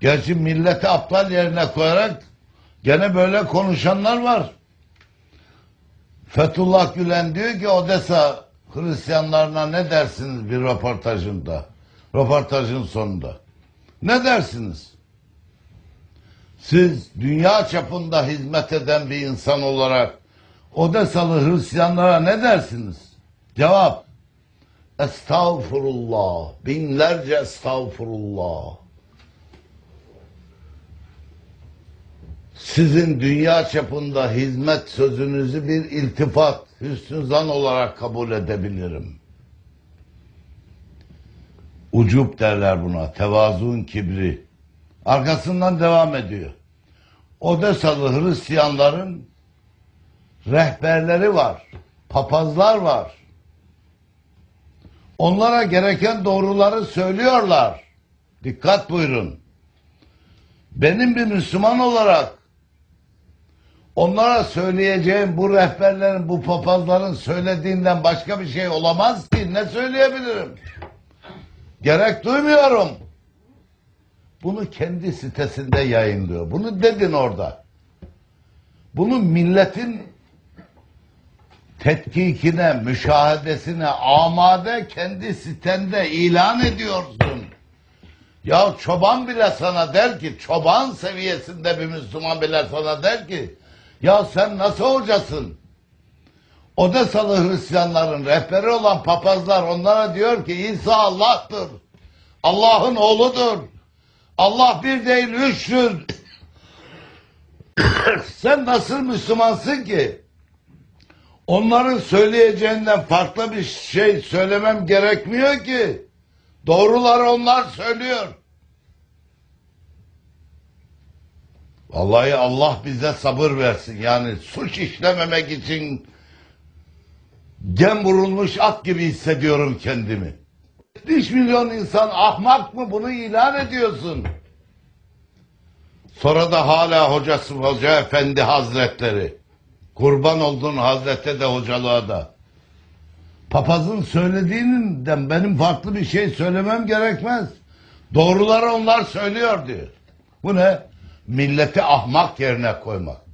Gerçi milleti aptal yerine koyarak gene böyle konuşanlar var. Fethullah Gülen diyor ki Odessa Hristiyanlarına ne dersiniz bir röportajında? Röportajın sonunda. Ne dersiniz? Siz dünya çapında hizmet eden bir insan olarak Odessalı Hristiyanlara ne dersiniz? Cevap. Estağfurullah. Binlerce estağfurullah. Sizin dünya çapında hizmet sözünüzü bir iltifat, hüsnü zan olarak kabul edebilirim. Ucup derler buna, tevazuun kibri. Arkasından devam ediyor. Odesalı Hristiyanların rehberleri var, papazlar var. Onlara gereken doğruları söylüyorlar. Dikkat buyurun. Benim bir Müslüman olarak onlara söyleyeceğim bu rehberlerin, bu papazların söylediğinden başka bir şey olamaz ki. Ne söyleyebilirim? Gerek duymuyorum. Bunu kendi sitesinde yayınlıyor. Bunu dedin orada. Bunu milletin tetkikine, müşahedesine amade kendi sitende ilan ediyorsun. Ya çoban bile sana der ki, çoban seviyesinde bir Müslüman bile sana der ki, ya sen nasıl hocasın? Odesalı Hristiyanların rehberi olan papazlar onlara diyor ki İsa Allah'tır. Allah'ın oğludur. Allah bir değil üçtür. Sen nasıl Müslümansın ki? Onların söyleyeceğinden farklı bir şey söylemem gerekmiyor ki. Doğruları onlar söylüyor. Vallahi Allah bize sabır versin. Yani suç işlememek için gem vurulmuş at gibi hissediyorum kendimi. 70 milyon insan ahmak mı bunu ilan ediyorsun? Sonra da hala hocası hoca efendi hazretleri. Kurban oldun hazrete de hocalığa da. Papazın söylediğinden benim farklı bir şey söylemem gerekmez. Doğruları onlar söylüyor diyor. Bu ne? Milleti ahmak yerine koymak.